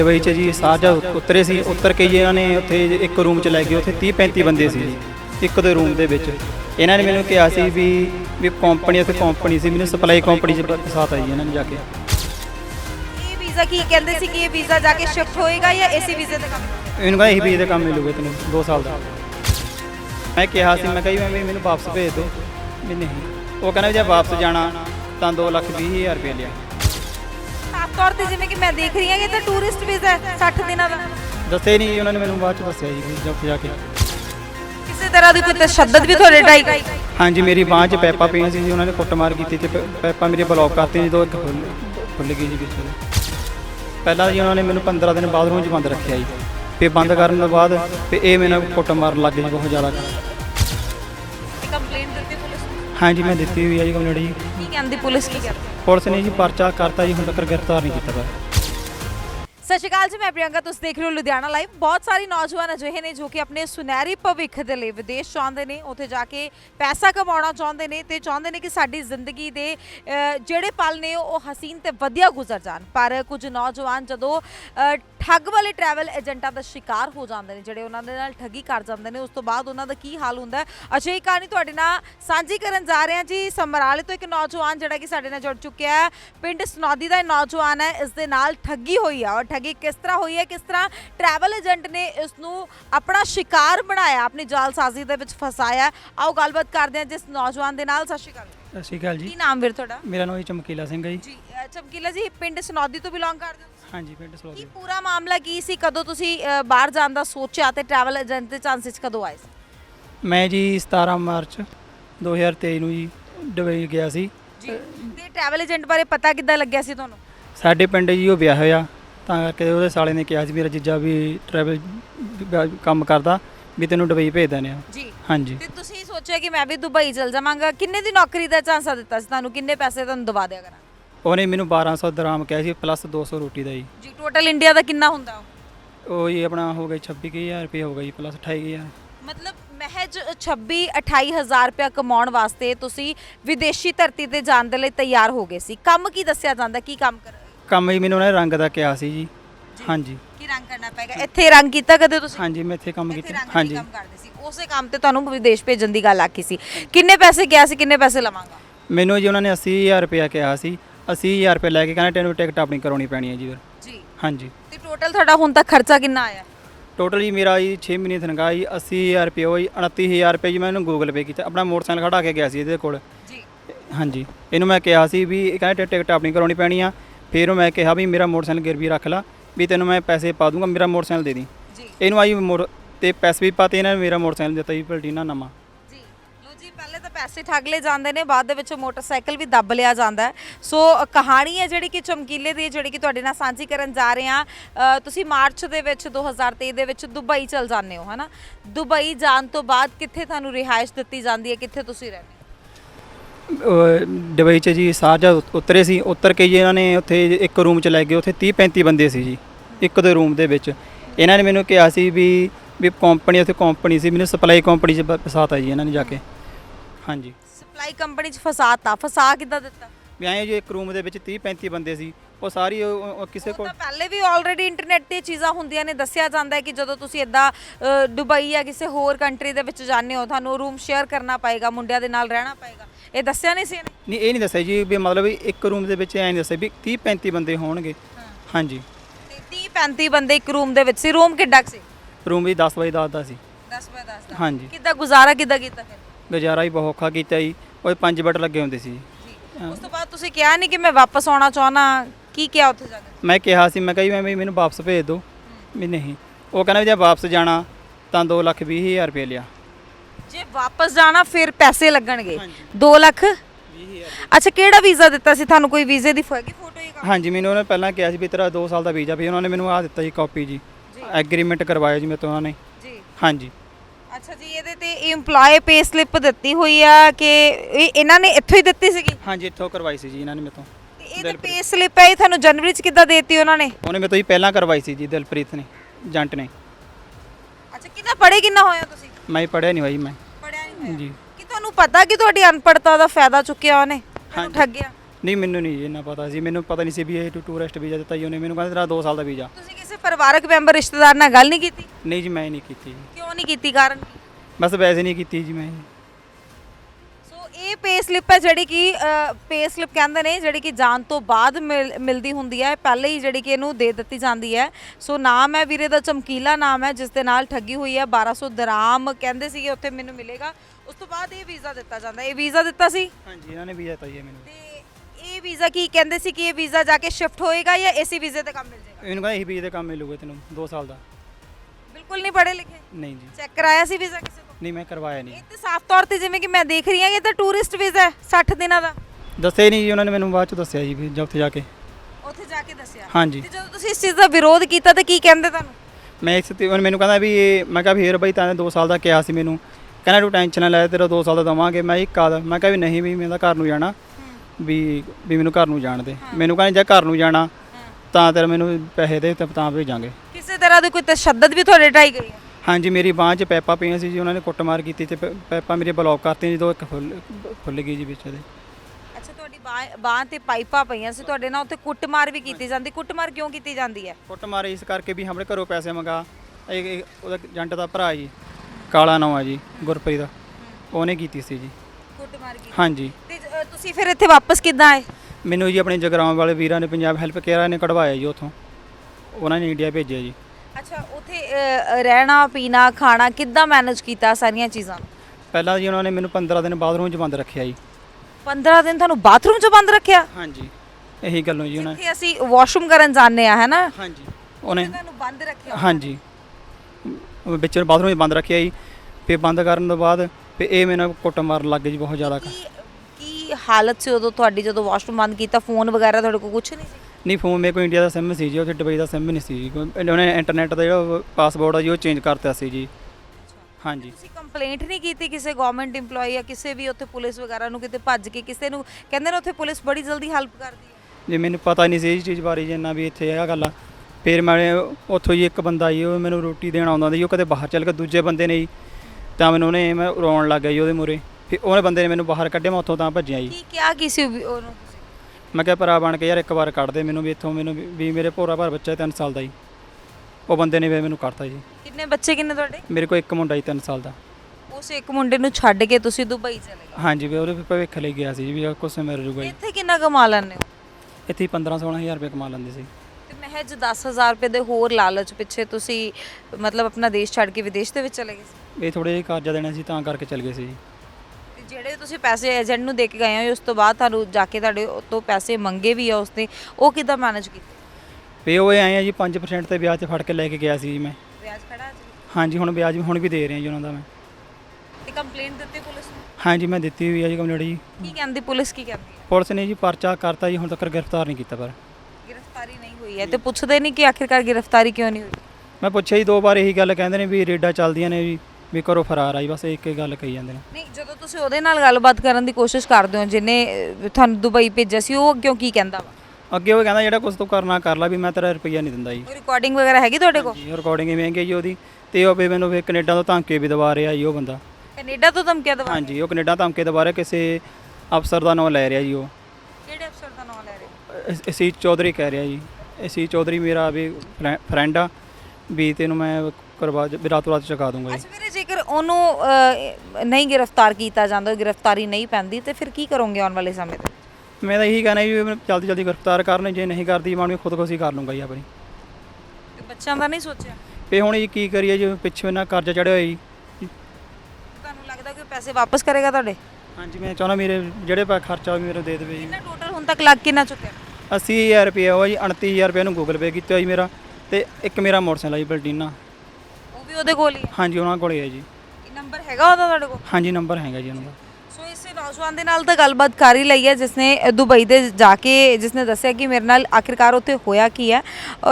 Dubai 'ਚ ਜੀ ਸਾਜਾ ਉਤਰੇ ਸੀ ਉਤਰ ਕੇ ਜੀ ਇਹਨਾਂ ਨੇ ਉੱਥੇ ਇੱਕ ਰੂਮ 'ਚ ਲੈ ਗਏ ਉੱਥੇ 30 35 ਬੰਦੇ ਸੀ ਜੀ ਇੱਕ ਦੇ ਰੂਮ ਦੇ ਵਿੱਚ। ਇਹਨਾਂ ਨੇ ਮੈਨੂੰ ਕਿਹਾ ਸੀ ਵੀ ਵੀ ਕੰਪਨੀ ਉੱਥੇ ਕੰਪਨੀ ਸੀ ਮੈਨੂੰ ਸਪਲਾਈ ਕੰਪਨੀ 'ਚ ਫਸਾਤਾ ਜੀ ਇਹਨਾਂ ਨੇ ਜਾ ਕੇ। ਇਹ ਵੀਜ਼ਾ ਕੀ ਕਹਿੰਦੇ ਸੀ ਕਿ ਇਹ ਵੀਜ਼ਾ ਜਾ ਕੇ ਸ਼ਿਫਟ ਹੋਏਗਾ ਜਾਂ ਇਸੇ ਵੀਜ਼ੇ ਤੇ ਕੰਮ ਇਹਨੂੰ ਕਹਿੰਦਾ ਇਹੀ ਵੀ ਇਹਦਾ ਕੰਮ ਮਿਲੂਗਾ ਤੈਨੂੰ 2 ਸਾਲ ਦਾ। ਮੈਂ ਕਿਹਾ ਸੀ ਮੈਂ ਕਿਹਾ ਮੈਂ ਮੈਨੂੰ ਵਾਪਸ ਭੇਜ ਦਿਓ। ਵੀ ਨਹੀਂ। ਉਹ ਕਹਿੰਦਾ ਵੀ ਜੇ ਵਾਪਸ ਜਾਣਾ ਤਾਂ 2 ਲੱਖ ਵੀਹ ਹਜ਼ਾਰ ਰੁਪਏ ਲਿਆ। ਤੌਰ ਤੇ ਜਿਵੇਂ ਕਿ ਮੈਂ ਦੇਖ ਰਹੀ ਹਾਂ ਕਿ ਇਹ ਤਾਂ ਟੂਰਿਸਟ ਵੀਜ਼ਾ ਹੈ 60 ਦਿਨਾਂ ਦਾ। ਦੱਸੇ ਨਹੀਂ ਉਹਨਾਂ ਨੇ ਮੈਨੂੰ ਬਾਅਦ ਚ ਦੱਸਿਆ ਜੀ ਵੀ ਜਾ ਜਾ ਕੇ। ਕਿਸੇ ਤਰ੍ਹਾਂ ਦੀ ਕੋਈ ਤਸ਼ੱਦਦ ਵੀ ਤੁਹਾਡੇ ਗਈ ਹਾਂਜੀ ਮੇਰੀ ਬਾਂਹ 'ਚ ਪੈਪਾਂ ਪਈਆਂ ਸੀ ਜੀ ਉਹਨਾਂ ਨੇ ਕੁੱਟਮਾਰ ਕੀਤੀ ਤੇ ਪੈ- ਪੈਪਾਂ ਮੇਰੀ ਬਲੌਕ ਕਰਤੀਆਂ ਜਦੋਂ ਇੱਕ ਖੁੱਲ ਖੁੱਲ ਗਈ ਜੀ ਵਿੱਚ। ਪਹਿਲਾਂ ਜੀ ਉਹਨਾਂ ਨੇ ਮੈਨੂੰ 15 ਦਿਨ ਬਾਥਰੂਮ 'ਚ ਬੰਦ ਰੱਖਿਆ ਜੀ ਫਿਰ ਬੰਦ ਕਰਨ ਤੋਂ ਬਾਅਦ ਫਿਰ ਇਹ ਮੈਨੂੰ ਕੁੱਟਮਾਰ ਲੱਗ ਗਈ ਜੀ ਬਹੁਤ ਜ਼ਿਆਦਾ। ਹਾਂਜੀ ਮੈਂ ਦਿੱਤੀ ਹੋਈ ਹੈ ਜੀ ਕੰਪਲੇਂਟ ਜੀ। ਕੀ ਕਹਿੰਦੀ ਪੁਲਿਸ ਕੀ ਕਰਦੀ? ਪੁਲਿਸ ਨੇ ਜੀ ਪਰਚਾ ਕਰਤਾ ਜੀ ਹੁਣ ਤੱਕ ਗ੍ਰਿਫਤਾਰ ਨਹੀਂ ਕੀਤਾ। ਪਰ ਸਤਿ ਸ਼੍ਰੀ ਅਕਾਲ ਜੀ ਮੈਂ ਪ੍ਰਿਯੰਕਾ ਤੁਸੀਂ ਦੇਖ ਰਹੇ ਹੋ ਲੁਧਿਆਣਾ ਲਾਈਵ ਬਹੁਤ ਸਾਰੇ ਨੌਜਵਾਨ ਅਜਿਹੇ ਨੇ ਜੋ ਕਿ ਆਪਣੇ ਸੁਨਹਿਰੀ ਭਵਿੱਖ ਦੇ ਲਈ ਵਿਦੇਸ਼ ਚਾਹੁੰਦੇ ਨੇ ਉੱਥੇ ਜਾ ਕੇ ਪੈਸਾ ਕਮਾਉਣਾ ਚਾਹੁੰਦੇ ਨੇ ਤੇ ਚਾਹੁੰਦੇ ਨੇ ਕਿ ਸਾਡੀ ਜ਼ਿੰਦਗੀ ਦੇ ਅ, ਜਿਹੜੇ ਪਲ ਨੇ ਉਹ ਹਸੀਨ ਤੇ ਵਧੀਆ ਗੁਜ਼ਰ ਜਾਣ। ਪਰ ਕੁਝ ਨੌਜਵਾਨ ਜਦੋਂ ਅ, ਠੱਗ ਵਾਲੇ ਟਰੈਵਲ ਏਜੰਟਾਂ ਦਾ ਸ਼ਿਕਾਰ ਹੋ ਜਾਂਦੇ ਨੇ ਜਿਹੜੇ ਉਹਨਾਂ ਦੇ ਨਾਲ ਠੱਗੀ ਕਰ ਜਾਂਦੇ ਨੇ ਉਸ ਤੋਂ ਬਾਅਦ ਉਹਨਾਂ ਦਾ ਕੀ ਹਾਲ ਹੁੰਦਾ ਹੈ? ਅਜਿਹੀ ਕਹਾਣੀ ਤੁਹਾਡੇ ਨਾਲ ਸਾਂਝੀ ਕਰਨ ਜਾ ਰਹੇ ਹਾਂ ਜੀ। ਸਮਰਾਲੇ ਤੋਂ ਇੱਕ ਨੌਜਵਾਨ ਜਿਹੜਾ ਕਿ ਸਾਡੇ ਨਾਲ ਜੁੜ ਚੁੱਕਿਆ ਹੈ ਪਿੰਡ ਸਨੌਦੀ ਦਾ ਇਹ ਨੌਜਵਾਨ ਹੈ ਇਸ ਦੇ ਨਾਲ ਠੱਗੀ ਹੋਈ ਆ ਔਰ ਠੱਗੀ ਕਿਸ ਤਰ੍ਹਾਂ ਹੋਈ ਹੈ ਕਿਸ ਤਰ੍ਹਾਂ ਟਰੈਵਲ ਏਜੰਟ ਨੇ ਇਸ ਨੂੰ ਆਪਣਾ ਸ਼ਿਕਾਰ ਬਣਾਇਆ ਆਪਣੀ ਜਾਲਸਾਜ਼ੀ ਦੇ ਵਿੱਚ ਫਸਾਇਆ ਆਓ ਗੱਲਬਾਤ ਕਰਦੇ ਹਾਂ ਜਿਸ ਨੌਜਵਾਨ ਦੇ ਨਾਲ। ਸਤਿ ਸ਼੍ਰੀ ਅਕਾਲ। ਸਤਿ ਸ਼੍ਰੀ ਅਕਾਲ ਕੀ ਜੀ ਨਾਮ ਵੀਰ ਤੁਹਾਡਾ? ਮੇਰਾ ਨਾਮ ਜੀ ਚਮਕੀਲਾ ਸਿੰਘ ਹੈ ਜੀ। ਜੀ ਅ, ਚਮਕੀਲਾ ਜੀ ਪਿੰਡ ਸਨੌਦੀ ਤੋਂ ਬਿਲੋਂਗ ਕਰਦੇ ਹੋ? ਹਾਂਜੀ ਪਿੰਡ ਕੀ ਸਲੋਦੀ ਪੂਰਾ ਮਾਮਲਾ ਕੀ ਸੀ? ਕਦੋਂ ਤੁਸੀਂ ਅ, ਬਾਹਰ ਜਾਣ ਦਾ ਸੋਚਿਆ ਤੇ ਟਰੈਵਲ ਏਜੰਟ ਦੇ ਚਾਂਸਸ ਕਦੋਂ ਆਏ ਸੀ? ਮੈਂ ਜੀ 17 ਮਾਰਚ 2023 ਨੂੰ ਜੀ ਦੁਬਈ ਗਿਆ ਸੀ। ਜੀ ਤੇ ਟਰੈਵਲ ਏਜੰਟ ਬਾਰੇ ਪਤਾ ਕਿੱਦਾਂ ਲੱਗਿਆ ਸੀ ਤੁਹਾਨੂੰ? ਸਾਡੇ ਪਿੰਡ ਜੀ ਉਹ ਵਿਆਹ ਹੋਇਆ। ਤਾਂ ਕਰਕੇ ਉਹਦੇ ਸਾਲੇ ਨੇ ਕਿਹਾ ਸੀ ਮੇਰਾ ਜੀਜਾ ਵੀ ਟਰੈਵਲ ਕੰਮ ਕਰਦਾ ਵੀ ਤੈਨੂੰ ਦੁਬਈ ਭੇਜ ਦਿੰਦੇ ਆ। ਜੀ। ਹਾਂਜੀ। ਤੇ ਤੁਸੀਂ ਸੋਚਿਆ ਕਿ ਮੈਂ ਵੀ ਦੁਬਈ ਚਲ ਜਾਵਾਂਗਾ। ਕਿੰਨੇ ਦੀ ਨੌਕਰੀ ਦਾ ਚਾਂਸਾ ਦਿੱਤਾ ਸੀ ਤੁਹਾਨੂੰ? ਕਿੰਨੇ ਪੈਸੇ ਤੁਹਾਨੂੰ ਦਵਾ ਦਿਆ ਕਰਾਂ? ਉਹਨੇ ਮੈਨੂੰ 1200 ਦਰਾਮ ਕਿਹਾ ਸੀ ਪਲੱਸ 200 ਰੋਟੀ ਦਾ ਜੀ। ਜੀ ਟੋਟਲ ਇੰਡੀਆ ਦਾ ਕਿੰਨਾ ਹੁੰਦਾ ਉਹ? ਉਹ ਜੀ ਆਪਣਾ ਹੋ ਗਿਆ 26000 ਰੁਪਏ ਹੋ ਗਿਆ ਜੀ ਪਲੱਸ 28000 ਮਤਲਬ ਮਹਿਜ 26 28000 ਰੁਪਇਆ ਕਮਾਉਣ ਵਾਸਤੇ ਤੁਸੀਂ ਵਿਦੇਸ਼ੀ ਧਰਤੀ ਤੇ ਜਾਣ ਦੇ ਲਈ ਤਿਆਰ ਹੋ ਗਏ ਸੀ। ਕੰਮ ਕੀ ਦੱਸਿਆ ਜਾਂਦਾ? ਕੀ ਕੰਮ ਕਰ? ਕੰਮ ਜੀ ਮੈਨੂੰ ਉਹਨੇ ਰੰਗ ਦਾ ਕਿਹਾ ਸੀ ਜੀ। ਹਾਂਜੀ। ਕੀ ਰੰਗ ਕਰਨਾ ਪਏਗਾ ਇੱਥੇ ਰੰਗ ਕੀਤਾ ਕਦੇ ਤੁਸੀਂ? ਹਾਂਜੀ ਮੈਂ ਇੱਥੇ ਕੰਮ ਇੱਥੇ ਕੀਤਾ। ਰੰਗ ਦੀ ਹਾਂਜੀ। ਕੰਮ ਕਰਦੇ ਸੀ। ਉਸੇ ਕੰਮ ਤੇ ਤੁਹਾਨੂੰ ਵਿਦੇਸ਼ ਭੇਜਣ ਦੀ ਗੱਲ ਆਖੀ ਸੀ। ਕਿੰਨੇ ਪੈਸੇ ਗਿਆ ਸੀ ਕਿੰਨੇ ਪੈਸੇ ਲਵਾਂਗਾ? ਮੈਨੂੰ ਜੀ ਉਹਨਾਂ ਨੇ 80000 ਰੁਪਏ ਕਿਹਾ ਸੀ। 80000 ਰੁਪਏ ਲੈ ਕੇ ਕਹਿੰਦਾ ਤੈਨੂੰ ਟਿਕਟ ਆਪਣੀ ਕਰਾਉਣੀ ਪੈਣੀ ਹੈ ਜੀ ਫਿਰ। ਜੀ। ਹਾਂਜੀ। ਤੇ ਟੋਟਲ ਤੁਹਾਡਾ ਹੁਣ ਤੱਕ ਖਰਚਾ ਕਿੰਨਾ ਆਇਆ? ਟੋਟਲ ਜੀ ਮੇਰਾ ਜੀ 6 ਮਹੀਨੇ ਤਨਖਾਹ ਜੀ 80000 ਰੁਪਏ ਹੋਈ 29000 ਰੁਪਏ ਜੀ ਮੈਂ ਇਹਨੂੰ ਗੂਗਲ ਪੇ ਕੀਤਾ। ਆਪਣਾ ਮੋਟਰਸਾਈਕਲ ਖੜਾ ਕੇ ਗਿਆ ਸੀ ਇਹਦੇ ਕੋਲ। ਜੀ। ਹਾਂਜੀ। ਇਹਨੂੰ ਮੈਂ ਕਿਹਾ ਸੀ ਵੀ ਇਹ ਕਹਿੰਦਾ ਟਿਕਟ ਆਪਣੀ ਕਰਾਉਣੀ ਪੈਣੀ ਆ। ਫਿਰ ਉਹ ਮੈਂ ਕਿਹਾ ਵੀ ਮੇਰਾ ਮੋਟਰਸਾਈਕਲ ਗਿਰਵੀ ਰੱਖ ਲਾ ਵੀ ਤੈਨੂੰ ਮੈਂ ਪੈਸੇ ਪਾ ਦੂੰਗਾ ਮੇਰਾ ਮੋਟਰਸਾਈਕਲ ਦੇ ਦੀ। ਜੀ। ਇਹਨੂੰ ਆਈ ਮੋੜ ਤੇ ਪੈਸੇ ਵੀ ਪਾਤੇ ਇਹਨਾਂ ਨੇ ਮੇਰਾ ਮੋਟਰਸਾਈਕਲ ਦਿੱਤਾ ਜੀ ਪਲਟੀਨਾ ਨਵਾਂ। ਜੀ। ਲੋ ਜੀ ਪਹਿਲੇ ਤਾਂ ਪੈਸੇ ਠੱਗ ਲਏ ਜਾਂਦੇ ਨੇ ਬਾਅਦ ਦੇ ਵਿੱਚ ਮੋਟਰਸਾਈਕਲ ਵੀ ਦੱਬ ਲਿਆ ਜਾਂਦਾ ਹੈ। ਸੋ ਅ, ਕਹਾਣੀ ਹੈ ਜਿਹੜੀ ਕਿ ਚਮਕੀਲੇ ਦੀ ਹੈ, ਜਿਹੜੀ ਕਿ ਤੁਹਾਡੇ ਨਾਲ ਸਾਂਝੀ ਕਰਨ ਜਾ ਰਹੇ ਹਾਂ। ਅ, ਤੁਸੀਂ ਮਾਰਚ ਦੇ ਵਿੱਚ 2023 ਦੇ ਵਿੱਚ ਦੁਬਈ ਚਲ ਜਾਂਦੇ ਹੋ ਹਨਾ? ਦੁਬਈ ਜਾਣ ਤੋਂ ਬਾਅਦ ਕਿੱਥੇ ਤੁਹਾਨੂੰ ਰਿਹਾਇਸ਼ ਦਿੱਤੀ ਜਾਂਦੀ ਹੈ ਕਿੱਥੇ ਤੁਸੀਂ ਰਹਿੰਦੇ ਹੋ? ਦੁਬਈ 'ਚ ਜੀ ਸਾਜਾ ਉਤਰੇ ਸੀ ਉਤਰ ਕੇ ਜੀ ਇਹਨਾਂ ਨੇ ਉੱਥੇ ਇੱਕ ਰੂਮ 'ਚ ਲੈ ਗਏ ਉੱਥੇ 30 35 ਬੰਦੇ ਸੀ ਜੀ ਇੱਕ ਦੇ ਰੂਮ ਦੇ ਵਿੱਚ। ਇਹਨਾਂ ਨੇ ਮੈਨੂੰ ਕਿਹਾ ਸੀ ਵੀ ਵੀ ਕੰਪਨੀ ਉੱਥੇ ਕੰਪਨੀ ਸੀ ਮੈਨੂੰ ਸਪਲਾਈ ਕੰਪਨੀ 'ਚ ਫਸਾਤਾ ਜੀ ਇਹਨਾਂ ਨੇ ਜਾ ਕੇ। ਹਾਂਜੀ। ਸਪਲਾਈ ਕੰਪਨੀ 'ਚ ਫਸਾਤਾ ਫਸਾ ਕਿੱਦਾਂ ਦਿੱਤਾ? ਵੀ ਆਏ ਜੀ ਇੱਕ ਰੂਮ ਦੇ ਵਿੱਚ 30 35 ਬੰਦੇ ਸੀ ਉਹ ਸਾਰੀ ਉਹ- ਉਹ ਕਿਸੇ ਕੋਲ ਤਾਂ ਪਹਿਲੇ ਵੀ ਆਲਰੇਡੀ ਇੰਟਰਨੈਟ ਤੇ ਚੀਜ਼ਾਂ ਹੁੰਦੀਆਂ ਨੇ ਦੱਸਿਆ ਜਾਂਦਾ ਹੈ ਕਿ ਜਦੋਂ ਤੁਸੀਂ ਇਦਾਂ ਦੁਬਈ ਜਾਂ ਕਿਸੇ ਹੋਰ ਕੰਟਰੀ ਦੇ ਵਿੱਚ ਜਾਂਦੇ ਹੋ ਤੁਹਾਨੂੰ ਰੂਮ ਸ਼ੇਅਰ ਕਰਨਾ ਪਏਗਾ ਮੁੰਡਿਆਂ ਦੇ ਨਾਲ ਰਹਿਣਾ ਪਏਗਾ। ਇਹ ਦੱਸਿਆ ਨਹੀਂ ਸੀ ਇਹਨੇ? ਨਹੀਂ ਇਹ ਨਹੀਂ ਦੱਸਿਆ ਜੀ ਵੀ ਮਤਲਬ ਵੀ ਇੱਕ ਰੂਮ ਦੇ ਵਿੱਚ ਐਂ ਨਹੀਂ ਦੱਸਿਆ ਵੀ 30 35 ਬੰਦੇ ਹੋਣਗੇ। ਹਾਂਜੀ। ਤੇ 30 35 ਬੰਦੇ ਇੱਕ ਰੂਮ ਦੇ ਵਿੱਚ ਸੀ। ਰੂਮ ਕਿੱਡਾ ਕੁ ਸੀ? ਰੂਮ ਵੀ 10 ਬਾਈ 10 ਦਾ ਸੀ। 10 ਬਾਏ 10 ਦਾ ਹਾਂਜੀ। ਕਿੱਦਾਂ ਗੁਜ਼ਾਰਾ ਕਿੱਦਾਂ ਕੀਤਾ ਫਿਰ? ਗੁਜ਼ਾਰਾ ਹੀ ਬਹੁਤ ਔਖਾ ਕੀਤਾ ਜੀ। ਉਹ ਪੰਜ ਬੈੱਡ ਲੱਗੇ ਹੁੰਦੇ ਸੀ। ਜੀ। ਉਸ ਤੋਂ ਬਾਅਦ ਤੁਸੀਂ ਕਿਹਾ ਨਹੀਂ ਕਿ ਮੈਂ ਵਾਪਸ ਆਉਣਾ ਚਾਹਨਾ ਕੀ ਕਿਹਾ ਉੱਥੇ ਜਾ ਕੇ? ਮੈਂ ਕਿਹਾ ਸੀ ਮੈਂ ਕਿਹਾ ਮੈਂ ਵੀ ਮੈਨੂੰ ਵਾਪਸ ਭੇਜ ਦਿਓ। ਵੀ ਨਹੀਂ। ਉਹ ਕਹਿੰਦਾ ਵੀ ਜੇ ਵਾਪਸ ਜਾਣਾ ਤਾਂ 2 ਲੱਖ ਵੀਹ ਹਜ਼ਾਰ ਰੁਪਏ ਲਿਆ। ਜੇ ਵਾਪਸ ਜਾਣਾ ਫਿਰ ਪੈਸੇ ਲੱਗਣਗੇ। 2 ਲੱਖ? ਅੱਛਾ ਕਿਹੜਾ ਵੀਜ਼ਾ ਦਿੱਤਾ ਸੀ ਤੁਹਾਨੂੰ? ਕੋਈ ਵੀਜ਼ੇ ਦੀ ਹੈਗੀ ਫੋਟੋ ਹੀ ਹਾਂਜੀ ਮੈਨੂੰ ਉਹਨੇ ਪਹਿਲਾਂ ਕਿਹਾ ਸੀ ਵੀ ਤੇਰਾ 2 ਸਾਲ ਦਾ ਵੀਜ਼ਾ ਵੀ ਉਹਨਾਂ ਨੇ ਮੈਨੂੰ ਆਹ ਦਿੱਤਾ ਜੀ ਕਾਪੀ ਜੀ। ਐਗਰੀਮੈਂਟ ਕਰਵਾਇਆ ਜੀ ਮੇਰੇ ਤੋਂ ਉਹਨਾਂ ਨੇ। ਜੀ। ਹਾਂਜੀ। ਅੱਛਾ ਜੀ ਇਹਦੇ ਤੇ EMPLOYE ਪੇ ਸਲਿੱਪ ਦਿੱਤੀ ਹੋਈ ਆ ਕਿ ਇਹ ਇਹਨਾਂ ਨੇ ਇੱਥੋਂ ਹੀ ਦਿੱਤੀ ਸੀਗੀ? ਹਾਂਜੀ ਇੱਥੋਂ ਕਰਵਾਈ ਸੀ ਜੀ ਇਹਨਾਂ ਨੇ ਮੇਰੇ ਤੋਂ। ਤੇ ਇਹਦੇ ਪੇ ਸਲਿੱਪ ਹੈ ਇਹ ਤੁਹਾਨੂੰ ਜਨਵਰੀ ਚ ਕਿੱਦਾਂ ਦੇਤੀ ਉਹਨਾਂ ਨੇ? ਉਹਨੇ ਮੇਰੇ ਤੋਂ ਜੀ ਪਹਿਲਾਂ ਕਰਵਾਈ ਸੀ ਜੀ ਦਿਲਪ੍ਰੀਤ ਨੇ ਜੰਟ ਨੇ। ਅੱਛਾ ਕਿੰਨਾ ਪੜੇ ਕਿੰਨਾ ਹੋਇਆ ਤੁਸੀਂ? ਮੈਂ ਪੜਿਆ ਨਹੀਂ ਹੋਈ ਮੈਂ। ਪੜਿਆ ਨਹੀਂ ਜੀ। ਕਿ ਤੁਹਾਨੂੰ ਪਤਾ ਕਿ ਤੁਹਾਡੀ ਅਨਪੜਤਾ ਦਾ ਫਾਇਦਾ ਚੁੱਕਿਆ ਉਹਨੇ? ਤੁਹਾਨੂੰ। ਠੱਗਿਆ। ਨਹੀਂ ਮੈਨੂੰ ਨਹੀਂ ਇੰਨਾ ਪਤਾ ਸੀ ਮੈਨੂੰ ਪਤਾ ਨਹੀਂ ਸੀ ਵੀ ਇਹ ਟੂਰਿਸਟ ਵੀਜ਼ਾ ਦਿੱਤਾ ਜੀ ਉਹਨੇ। ਮੈਨੂੰ ਕਹਿੰਦਾ ਤੇਰਾ 2 ਸਾਲ ਦਾ ਵੀਜ਼ਾ। ਤੁਸੀਂ ਕਿਸੇ ਪਰਿਵਾਰਕ ਮੈਂਬਰ ਰਿਸ਼ਤੇਦਾਰ ਨਾਲ ਗੱਲ ਨਹੀਂ ਕੀਤੀ? ਨਹੀਂ ਜੀ ਮੈਂ ਨਹੀਂ ਕੀਤੀ ਕਿਉਂ ਨਹੀਂ ਕੀਤੀ ਕਾਰਨ? ਬਸ ਵੈਸੇ ਨਹੀਂ ਕੀਤੀ ਜੀ ਮੈਂ। ਇਹ ਪੇ ਸਲਿੱਪ ਹੈ ਜਿਹੜੀ ਕਿ ਪੇ ਸਲਿੱਪ ਕਹਿੰਦੇ ਨੇ ਜਿਹੜੀ ਕਿ ਜਾਣ ਤੋਂ ਬਾਅਦ ਮਿਲ- ਮਿਲਦੀ ਹੁੰਦੀ ਹੈ ਪਹਿਲੇ ਹੀ ਜਿਹੜੀ ਕਿ ਇਹਨੂੰ ਦੇ ਦਿੱਤੀ ਜਾਂਦੀ ਹੈ। ਸੋ ਨਾਮ ਹੈ ਵੀਰੇ ਦਾ ਚਮਕੀਲਾ ਨਾਮ ਹੈ ਜਿਸ ਦੇ ਨਾਲ ਠੱਗੀ ਹੋਈ ਹੈ 1200 ਦਰਾਮ ਕਹਿੰਦੇ ਸੀਗੇ ਉੱਥੇ ਮੈਨੂੰ ਮਿਲੇਗਾ। ਉਸ ਤੋਂ ਬਾਅਦ ਇਹ ਵੀਜ਼ਾ ਦਿੱਤਾ ਜਾਂਦਾ ਇਹ ਵੀਜ਼ਾ ਦਿੱਤਾ ਸੀ? ਹਾਂਜੀ ਇਹਨਾਂ ਨੇ ਵੀ ਦਿੱਤਾ ਜੀ ਮੈਨੂੰ। ਤੇ ਇਹ ਵੀਜ਼ਾ ਕੀ ਕਹਿੰਦੇ ਸੀ ਕਿ ਇਹ ਵੀਜ਼ਾ ਜਾ ਕੇ ਸ਼ਿਫਟ ਹੋਏਗਾ ਜਾਂ ਇਸੇ ਵੀਜ਼ੇ ਤੇ ਕੰਮ ਮਿਲ ਜਾਏਗਾ? ਇਹਨੂੰ ਕਹਿੰਦਾ ਇਹੀ ਬੀਜ ਦੇ ਕੰਮ ਮਿਲੂਗਾ ਤੈਨੂੰ 2 ਸਾਲ ਦਾ। ਬਿਲਕੁਲ ਨਹੀਂ ਪੜ੍ਹੇ ਲਿਖੇ। ਨਹੀਂ ਜੀ। ਚੈੱਕ ਕਰਾਇਆ ਸੀ ਵੀਜ਼ਾ ਕਿਸੇ ਤੋਂ ਨਹੀਂ ਮੈਂ ਕਰਵਾਇਆ ਨਹੀਂ। ਇਹ ਤੇ ਸਾਫ਼ ਤੌਰ ਤੇ ਜਿਵੇਂ ਕਿ ਮੈਂ ਦੇਖ ਰਹੀ ਹਾਂ ਇਹ ਤਾਂ ਟੂਰਿਸਟ ਵੀਜ਼ਾ ਹੈ 60 ਦਿਨਾਂ ਦਾ। ਦੱਸਿਆ ਹੀ ਨਹੀਂ ਜੀ ਉਹਨਾਂ ਨੇ ਮੈਨੂੰ ਬਾਅਦ ਚ ਦੱਸਿਆ ਜੀ ਵੀ ਜਦ ਉੱਥੇ ਜਾ ਕੇ। ਉੱਥੇ ਜਾ ਕੇ ਦੱਸਿਆ। ਹਾਂਜੀ। ਤੇ ਜਦੋਂ ਤੁਸੀਂ ਇਸ ਚੀਜ਼ ਦਾ ਵਿਰੋਧ ਕੀਤਾ ਤਾਂ ਕੀ ਕਹਿੰਦੇ ਤੁਹਾਨੂੰ? ਮੈਂ ਇੱਕ ਤੇ ਉਹਨੇ ਮੈਨੂੰ ਕਹਿੰਦਾ ਵੀ ਇਹ ਮੈਂ ਕਿਹਾ ਫੇਰ ਬਈ ਤਾਂ 2 ਸਾਲ ਦਾ ਕਿਹਾ ਸੀ ਮੈਨੂੰ। ਕਹਿੰਦਾ ਤੂੰ ਟੈਨਸ਼ਨ ਨਾ ਲੈ ਤੇਰਾ 2 ਸਾਲ ਦਾ ਦਵਾਂਗੇ। ਮੈਂ ਇੱਕ ਆਦਾ ਮੈਂ ਕਿਹਾ ਵੀ ਨਹੀਂ ਵੀ ਮੈਂ ਤਾਂ ਘਰ ਨੂੰ ਜਾਣਾ। ਵੀ ਵੀ ਮੈਨੂੰ ਘਰ ਨੂੰ ਜਾਣ ਦੇ। ਮੈਨੂੰ ਕਹਿੰਦਾ ਜੇ ਘਰ ਨੂੰ ਜਾਣਾ ਤਾਂ ਤੇਰਾ ਮੈਨੂੰ ਪੈਸੇ ਦੇ ਤੇ ਤਾਂ ਭੇਜਾਂਗੇ। ਕਿਸੇ ਤਰ੍ਹਾਂ ਦੀ ਕੋਈ ਤਸ਼ੱਦਦ ਵੀ ਤੁਹਾਡੇ ਢਾਈ ਗਈ ਹੈ? ਹਾਂਜੀ ਮੇਰੀ ਬਾਂਹ 'ਚ ਪੈਪਾਂ ਪਈਆਂ ਸੀ ਜੀ ਉਹਨਾਂ ਨੇ ਕੁੱਟਮਾਰ ਕੀਤੀ ਤੇ ਪੈ- ਪੈਪਾਂ ਮੇਰੇ ਬਲੌਕ ਕਰਤੀਆਂ ਜਦੋਂ ਇੱਕ ਫੁੱਲ ਫੁੱਲ ਗਈ ਜੀ ਵਿੱਚ ਦੇ ਅੱਛਾ ਤੁਹਾਡੀ ਬਾਂਹ ਬਾਂਹ ਤੇ ਪਾਈਪਾਂ ਪਈਆਂ ਸੀ ਤੁਹਾਡੇ ਨਾਲ ਉੱਥੇ ਕੁੱਟਮਾਰ ਵੀ ਕੀਤੀ ਜਾਂਦੀ ਕੁੱਟਮਾਰ ਕਿਉਂ ਕੀਤੀ ਜਾਂਦੀ ਹੈ? ਕੁੱਟਮਾਰ ਇਸ ਕਰਕੇ ਵੀ ਆਪਣੇ ਘਰੋਂ ਪੈਸੇ ਮੰਗਾ ਇਹ ਇਹ ਉਹਦਾ ਏਜੰਟ ਦਾ ਭਰਾ ਜੀ ਕਾਲਾ ਨਾਂ ਆ ਜੀ ਗੁਰਪ੍ਰੀਤ ਦਾ ਉਹਨੇ ਕੀਤੀ ਸੀ ਜੀ। ਕੁੱਟਮਾਰ ਕੀਤੀ। ਹਾਂਜੀ। ਤੇ ਅ, ਤੁਸੀਂ ਫਿਰ ਇੱਥੇ ਵਾਪਸ ਕਿੱਦਾਂ ਆਏ? ਮੈਨੂੰ ਜੀ ਆਪਣੇ ਜਗਰਾਉਂ ਵਾਲੇ ਵੀਰਾਂ ਨੇ ਪੰਜਾਬ ਹੈਲਪ ਕੇਅਰ ਨੇ ਕਢਵਾਇਆ ਜੀ ਉੱਥੋਂ। ਉਹਨਾਂ ਨੇ ਇੰਡੀਆ ਭੇਜਿਆ ਜੀ। ਅੱਛਾ ਉੱਥੇ ਅ, ਰਹਿਣਾ ਪੀਣਾ ਖਾਣਾ ਕਿੱਦਾਂ ਮੈਨੇਜ ਕੀਤਾ ਸਾਰੀਆਂ ਚੀਜ਼ਾਂ? ਪਹਿਲਾਂ ਜੀ ਉਹਨਾਂ ਨੇ ਮੈਨੂੰ 15 ਦਿਨ ਬਾਥਰੂਮ 'ਚ ਬੰਦ ਰੱਖਿਆ ਜੀ। 15 ਦਿਨ ਤੁਹਾਨੂੰ ਬਾਥਰੂਮ 'ਚ ਬੰਦ ਰੱਖਿਆ? ਹਾਂਜੀ ਇਹੀ ਗੱਲੋਂ ਜੀ ਉਹਨਾਂ ਇੱਥੇ ਅਸੀਂ ਵਾਸ਼ਰੂਮ ਕਰਨ ਜਾਂਦੇ ਆ ਹੈਨਾ? ਹਾਂਜੀ ਉਹਨੇ ਤੁਹਾਨੂੰ ਬੰਦ ਰੱਖਿਆ ਹਾਂਜੀ ਵਿੱਚ ਬਾਥਰੂਮ 'ਚ ਬੰਦ ਰੱਖਿਆ ਜੀ। ਫਿਰ ਬੰਦ ਕਰਨ ਤੋਂ ਬਾਅਦ ਫਿਰ ਇਹ ਮੈਨੂੰ ਕੁੱਟ ਮਾਰਨ ਲੱਗ ਗਏ ਜੀ ਬਹੁਤ ਜ਼ਿਆਦਾ। ਕੀ ਕੀ ਹਾਲਤ ਸੀ ਉਦੋਂ ਤੁਹਾਡੀ ਜਦੋਂ ਵਾਸ਼ਰੂਮ ਬੰਦ ਕੀਤਾ? ਫੋਨ ਵਗੈਰਾ ਤੁਹਾਡੇ ਕੋਲ ਕੁਝ ਨਹੀਂ ਸੀ? ਨਹੀਂ ਫੋਨ ਮੇਰੇ ਕੋਲ ਇੰਡੀਆ ਦਾ ਸਿਮ ਸੀ ਜੀ ਉੱਥੇ ਦੁਬਈ ਦਾ ਸਿਮ ਨਹੀਂ ਸੀ ਜੀ ਕੋਈ- ਉਹਨੇ ਇੰਟਰਨੈਟ ਦਾ ਜਿਹੜਾ ਪਾਸਪੋਰਟ ਆ ਜੀ ਉਹ ਚੇਂਜ ਕਰਤਾ ਸੀ ਜੀ। ਹਾਂਜੀ। ਤੁਸੀਂ ਕੰਪਲੇਂਟ ਨਹੀਂ ਕੀਤੀ ਕਿਸੇ ਗਵਰਨਮੈਂਟ EMPLOYE ਜਾਂ ਕਿਸੇ ਵੀ ਉੱਥੇ ਪੁਲਿਸ ਵਗੈਰਾ ਨੂੰ ਕਿਤੇ ਭੱਜ ਕੇ ਕਿਸੇ ਨੂੰ ਕਹਿੰਦੇ ਨੇ ਉੱਥੇ ਪੁਲਿਸ ਬੜੀ ਜਲਦੀ ਹੈਲਪ ਕਰਦੀ ਹੈ? ਜੇ ਮੈਨੂੰ ਪਤਾ ਨਹੀਂ ਸੀ ਇਸ ਚੀਜ਼ ਬਾਰੇ ਜੀ ਇੰਨਾ ਵੀ ਇੱਥੇ ਇਹ ਗੱਲ ਆ। ਫਿਰ ਮੈਂ ਉੱਥੋਂ ਜੀ ਇੱਕ ਬੰਦਾ ਜੀ ਉਹ ਮੈਨੂੰ ਰੋਟੀ ਦੇਣ ਆਉਂਦਾ ਸੀ ਉਹ ਕਦੇ ਬਾਹਰ ਚੱਲ ਗਿਆ ਦੂਜੇ ਬੰਦੇ ਨੇ ਜੀ ਤਾਂ ਮੈਨੂੰ ਉਹਨੇ ਮੈਂ ਰੋਣ ਲੱਗ ਗਿਆ ਜੀ ਉਹਦੇ ਮੂਰੇ ਫਿਰ ਉਹਨੇ ਬੰਦੇ ਨੇ ਮੈਨੂੰ ਬਾਹਰ ਕੱਢਿਆ ਮੈਂ ਉੱਥੋਂ ਤਾਂ ਭੱਜਿਆ ਜੀ। ਕੀ ਕਿਹਾ ਕਿਸੇ ਵੀ ਉਹਨੂੰ? ਮੈਂ ਕਿਹਾ ਭਰਾ ਬਣ ਕੇ ਯਾਰ ਇੱਕ ਵਾਰ ਕੱਢ ਦੇ ਮੈਨੂੰ ਵੀ ਇੱਥੋਂ ਮੈਨੂੰ ਵੀ- ਵੀ ਮੇਰੇ ਭੋਰਾ ਭਰ ਬੱਚਾ 3 ਸਾਲ ਦਾ ਜੀ। ਉਹ ਬੰਦੇ ਨੇ ਫਿਰ ਮੈਨੂੰ ਕੱਢਤਾ ਜੀ। ਕਿੰਨੇ ਬੱਚੇ ਕਿੰਨੇ ਤੁਹਾਡੇ? ਮੇਰੇ ਕੋਲ ਇੱਕ ਮੁੰਡਾ ਜੀ 3 ਸਾਲ ਦਾ। ਉਸ ਇੱਕ ਮੁੰਡੇ ਨੂੰ ਛੱਡ ਕੇ ਤੁਸੀਂ ਦੁਬਈ ਚਲੇ ਗਏ? ਹਾਂਜੀ ਵੀ ਉਹਦੇ ਭਵਿੱਖ ਲਈ ਗਿਆ ਸੀ ਜੀ ਵੀ ਕੁਛ ਮਿਲ ਜੂਗਾ ਜੀ। ਇੱਥੇ ਕਿੰਨਾ ਕਮਾ ਲੈਂਦੇ ਹੋ? ਇੱਥੇ 15 16000 ਰੁਪਏ ਕਮਾ ਲੈਂਦੇ ਸੀ। ਤੇ ਮਹਿਜ 10000 ਰੁਪਏ ਦੇ ਹੋਰ ਲਾਲਚ ਪਿੱਛੇ ਤੁਸੀਂ ਮਤਲਬ ਆਪਣਾ ਦੇਸ਼ ਛੱਡ ਕੇ ਵਿਦੇਸ਼ ਦੇ ਵਿੱਚ ਚਲੇ ਗਏ ਸੀ? ਇਹ ਥੋੜੇ ਜਿਹੇ ਕਰਜ਼ਾ ਦੇਣਾ ਸੀ ਤਾਂ ਕਰਕੇ ਚੱਲ ਗਏ ਸੀ ਜੀ। ਜਿਹੜੇ ਤੁਸੀਂ ਪੈਸੇ ਏਜੰਟ ਨੂੰ ਦੇ ਕੇ ਗਏ ਹੋ ਉਸ ਤੋਂ ਬਾਅਦ ਤੁਹਾਨੂੰ ਜਾ ਕੇ ਤੁਹਾਡੇ ਉਹ ਤੋਂ ਪੈਸੇ ਮੰਗੇ ਵੀ ਆ ਉਸਨੇ ਉਹ ਕਿੱਦਾਂ ਮੈਨੇਜ ਕੀਤੇ? ਉਹ ਆਏ ਆ ਜੀ 5% ਤੇ ਵਿਆਜ ਤੇ ਫੜ ਕੇ ਲੈ ਕੇ ਗਿਆ ਸੀ ਜੀ ਮੈਂ। ਵਿਆਜ ਖੜਾ ਜੀ ਹਾਂਜੀ ਹੁਣ ਵਿਆਜ ਵੀ ਹੁਣ ਵੀ ਦੇ ਰਹੇ ਜੀ ਉਹਨਾਂ ਦਾ ਮੈਂ। ਤੇ ਕੰਪਲੇਂਟ ਦਿੱਤੀ ਪੁਲਿਸ ਨੂੰ? ਹਾਂਜੀ ਮੈਂ ਦਿੱਤੀ ਹੋਈ ਆ ਜੀ ਕੰਪਲੀਟ ਜੀ। ਕੀ ਕਹਿੰਦੀ ਪੁਲਿਸ ਕੀ ਕਹਿੰਦੀ? ਹੈ ਪੁਲਿਸ ਨੇ ਜੀ ਪਰਚਾ ਕਰਤਾ ਜੀ ਹੁਣ ਤੱਕ ਗ੍ਰਿਫਤਾਰ ਨਹੀਂ ਕੀਤਾ ਪਰ। ਗ੍ਰਿਫਤਾਰੀ ਨਹੀਂ ਹੋਈ ਹੈ ਤੇ ਪੁੱਛਦੇ ਨਹੀਂ ਕਿ ਆਖਿਰਕਾਰ ਗ੍ਰਿਫਤਾਰੀ ਕਿਉਂ ਨਹੀਂ ਹੋਈ? ਮੈਂ ਪੁੱਛਿਆ ਜੀ ਦੋ ਵਾਰ ਇਹੀ ਗੱਲ ਕਹਿੰਦੇ ਨੇ ਵੀ ਰੇਡਾਂ ਚੱਲਦੀਆਂ ਨੇ ਜੀ। ਵੀ ਕਰੋ ਫਰਾਰ ਆਈ ਬਸ ਇੱਕ ਹੀ ਗੱਲ ਕਹੀ ਜਾਂਦੇ ਨੇ। ਨਹੀਂ ਜਦੋਂ ਤੁਸੀਂ ਉਹਦੇ ਨਾਲ ਗੱਲਬਾਤ ਕਰਨ ਦੀ ਕੋਸ਼ਿਸ਼ ਕਰਦੇ ਹੋ ਜਿਹਨੇ ਅਹ, ਤੁਹਾਨੂੰ ਦੁਬਈ ਭੇਜਿਆ ਸੀ ਉਹ ਕਿਉਂ ਕੀ ਕਹਿੰਦਾ ਵਾ? ਅੱਗੇ ਉਹ ਕਹਿੰਦਾ ਜਿਹੜਾ ਕੁਝ ਤੂੰ ਕਰਨਾ ਕਰ ਲੈ ਵੀ ਮੈਂ ਤੇਰਾ ਰੁਪਈਆ ਨਹੀਂ ਦਿੰਦਾ ਜੀ। ਰਿਕਾਰਡਿੰਗ ਵਗੈਰਾ ਹੈਗੀ ਤੁਹਾਡੇ ਕੋਲ? ਜੀ ਰਿਕਾਰਡਿੰਗ ਵੀ ਹੈਗੀ ਜੀ ਉਹਦੀ। ਤੇ ਉਹ ਵੀ ਮੈਨੂੰ ਫਿਰ ਕੈਨੇਡਾ ਤੋਂ ਧਮਕੇ ਵੀ ਦਵਾ ਰਿਹਾ ਜੀ ਉਹ ਬੰਦਾ। ਕੈਨੇਡਾ ਤੋਂ ਧਮਕੀਆਂ ਦਵਾ ਹਾਂਜੀ ਉਹ ਕੈਨੇਡਾ ਧਮਕੇ ਦਵਾ ਰਿਹਾ ਕਿਸੇ ਅਫਸਰ ਦਾ ਨਾਮ ਲੈ ਰਿਹਾ ਜੀ ਉਹ। ਕਿਹੜੇ ਅਫਸਰ ਦਾ ਨਾਮ ਲੈ ਰਹੇ? ਹੋ ਅਸੀਂ ਚੌਧਰੀ ਕਹਿ ਰਿਹਾ ਜੀ। ਅਸੀਂ ਚੌਧਰੀ ਮੇਰਾ ਵੀ ਫਰੈਂਡ ਆ। ਵੀ ਤੈਨੂੰ ਮੈਂ ਕਰਵਾ ਵੀ ਰਾਤੋਂ ਰਾਤ ਚੁਕਾ ਦੂੰਗਾ ਜੀ। ਅੱਛਾ ਉਹਨੂੰ ਅਹ, ਨਹੀਂ ਗ੍ਰਿਫਤਾਰ ਕੀਤਾ ਜਾਂਦਾ ਗ੍ਰਿਫਤਾਰੀ ਨਹੀਂ ਪੈਂਦੀ ਤੇ ਫਿਰ ਕੀ ਕਰੋਗੇ ਆਉਣ ਵਾਲੇ ਸਮੇਂ ਤੇ ਮੈਂ ਤਾਂ ਇਹੀ ਕਹਿਣਾ ਜੀ ਵੀ ਮੈਨੂੰ ਜਲਦੀ ਜਲਦੀ ਗ੍ਰਿਫਤਾਰ ਕਰਨ ਜੇ ਨਹੀਂ ਕਰਦੀ ਮਾਨ ਵੀ ਖੁਦਕੁਸ਼ੀ ਕਰ ਲੂੰਗਾ ਜੀ ਆਪਣੀ। ਤੇ ਬੱਚਿਆਂ ਦਾ ਨਹੀਂ ਸੋਚਿਆ? ਵੀ ਹੁਣ ਜੀ ਕੀ ਕਰੀਏ ਜੀ ਪਿੱਛੇ ਇਹਨਾਂ ਕਰਜ਼ਾ ਚੜਿਆ ਹੋਇਆ ਜੀ। ਤੁਹਾਨੂੰ ਲੱਗਦਾ ਕਿ ਉਹ ਪੈਸੇ ਵਾਪਸ ਕਰੇਗਾ ਤੁਹਾਡੇ? ਹਾਂਜੀ ਮੈਂ ਚਾਹੁੰਦਾ ਮੇਰੇ ਜਿਹੜੇ ਪਾ ਖਰਚਾ ਉਹ ਮੇਰੇ ਦੇ ਦੇਵੇ ਜੀ। ਕਿੰਨਾ ਟੋਟਲ ਹੁਣ ਤੱਕ ਲੱਗ ਕਿੰਨਾ ਚੁੱਕਿਆ? 80000 ਰੁਪਏ ਉਹ ਜੀ 29000 ਰੁਪਏ ਨੂੰ ਗੂਗਲ ਪੇ ਕੀਤਾ ਜੀ ਮੇਰਾ ਤੇ ਇੱਕ ਮੇਰਾ ਮੋਟਰਸਾਈਕਲ ਆ ਜੀ ਬਲਟੀਨਾ ਉਹ ਵੀ ਉਹਦੇ ਕੋਲ ਹੀ ਹੈ? ਹਾਂਜੀ ਉਹਨਾਂ ਕੋਲੇ ਹੈ ਜੀ। ਨੰਬਰ ਹੈਗਾ ਉਹਦਾ ਤੁਹਾਡੇ ਕੋਲ? ਹਾਂਜੀ ਨੰਬਰ ਹੈਗਾ ਜੀ ਉਹਨਾਂ ਦਾ ਸੋ ਇਸੇ ਨੌਜਵਾਨ ਦੇ ਨਾਲ ਤਾਂ ਗੱਲਬਾਤ ਕਰ ਹੀ ਲਈ ਹੈ ਜਿਸਨੇ ਦੁਬਈ ਦੇ ਜਾ ਕੇ ਜਿਸਨੇ ਦੱਸਿਆ ਕਿ ਮੇਰੇ ਨਾਲ ਆਖਿਰਕਾਰ ਉੱਥੇ ਹੋਇਆ ਕੀ ਹੈ।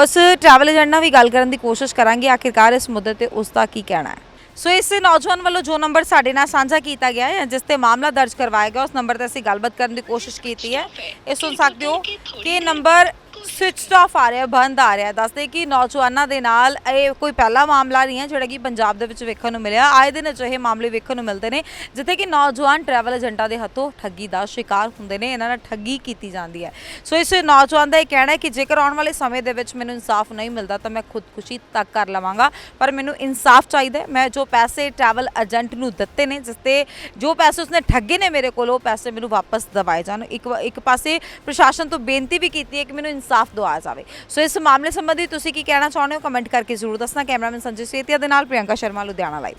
ਉਸ ਟਰੈਵਲ ਏਜੰਟ ਨਾਲ ਵੀ ਗੱਲ ਕਰਨ ਦੀ ਕੋਸ਼ਿਸ਼ ਕਰਾਂਗੇ ਆਖਿਰਕਾਰ ਇਸ ਮੁੱਦੇ ਤੇ ਉਸ ਦਾ ਕੀ ਕਹਿਣਾ ਹੈ। ਸੋ ਇਸ ਨੌਜਵਾਨ ਵੱਲੋਂ ਜੋ ਨੰਬਰ ਸਾਡੇ ਨਾਲ ਸਾਂਝਾ ਕੀਤਾ ਗਿਆ ਹੈ ਜਿਸ ਤੇ ਮਾਮਲਾ ਦਰਜ ਕਰਵਾਇਆ ਗਿਆ ਉਸ ਨੰਬਰ ਤੇ ਅਸੀਂ ਗੱਲਬਾਤ ਕਰਨ ਦੀ ਕੋਸ਼ਿਸ਼ ਕੀਤੀ ਹੈ। ਇਹ ਸੁਣ ਸਕਦੇ ਹੋ ਕਿ ਨੰਬਰ ਸਵਿਚਡ ਆਫ ਆ ਰਿਹਾ, ਬੰਦ ਆ ਰਿਹਾ। ਦੱਸਦੇ ਕਿ ਨੌਜਵਾਨਾਂ ਦੇ ਨਾਲ ਇਹ ਕੋਈ ਪਹਿਲਾ ਮਾਮਲਾ ਨਹੀਂ ਹੈ, ਜਿਹੜਾ ਕਿ ਪੰਜਾਬ ਦੇ ਵਿੱਚ ਵੇਖਣ ਨੂੰ ਮਿਲਿਆ। ਆਏ ਦਿਨ ਅਜਿਹੇ ਮਾਮਲੇ ਵੇਖਣ ਨੂੰ ਮਿਲਦੇ ਨੇ, ਜਿੱਥੇ ਕਿ ਨੌਜਵਾਨ ਟਰੈਵਲ ਏਜੰਟਾਂ ਦੇ ਹੱਥੋਂ ਠੱਗੀ ਦਾ ਸ਼ਿਕਾਰ ਹੁੰਦੇ ਨੇ। ਇਹਨਾਂ ਨਾਲ ਠੱਗੀ ਕੀਤੀ ਜਾਂਦੀ ਹੈ। ਸੋ ਇਸ ਨੌਜਵਾਨ ਦਾ ਇਹ ਕਹਿਣਾ ਹੈ ਕਿ ਜੇਕਰ ਆਉਣ ਵਾਲੇ ਸਮੇਂ ਦੇ ਵਿੱਚ ਮੈਨੂੰ ਇਨਸਾਫ ਨਹੀਂ ਮਿਲਦਾ, ਤਾਂ ਮੈਂ ਖੁਦਕੁਸ਼ੀ ਤੱਕ ਕਰ ਲਵਾਂਗਾ। ਪਰ ਮੈਨੂੰ ਇਨਸਾਫ ਚਾਹੀਦਾ ਮੈਂ ਜੋ ਪੈਸੇ ਟਰੈਵਲ ਏਜੰਟ ਨੂੰ ਦਿੱਤੇ ਨੇ, ਜਿਸ ਤੇ ਜੋ ਪੈਸੇ ਉਸਨੇ ਠੱਗੇ ਨੇ ਮੇਰੇ ਕੋਲ, ਉਹ ਪੈਸੇ ਮੈਨੂੰ ਵਾਪਸ ਦਿਵਾਏ ਜਾਣ। ਇੱਕ ਵਾ- ਇੱਕ ਪਾਸੇ ਪ੍ਰਸ਼ਾਸਨ ਤੋਂ ਬੇਨਤੀ ਵੀ ਕੀਤੀ ਹੈ ਕਿ ਮੈਨੂੰ ਇਨਸਾਫ ਦੁਆ ਜਾਵੇ। ਸੋ ਇਸ ਮਾਮਲੇ ਸੰਬੰਧੀ ਤੁਸੀਂ ਕੀ ਕਹਿਣਾ ਚਾਹੁੰਦੇ ਹੋ? ਕਮੈਂਟ ਕਰਕੇ ਜ਼ਰੂਰ ਦੱਸਣਾ। ਕੈਮਰਾਮੈਨ ਸੰਜੇ ਸੇਤੀਆ ਦੇ ਨਾਲ ਪ੍ਰਿਯੰਕਾ ਸ਼ਰਮਾ, ਲੁਧਿਆਣਾ ਲਾਈਵ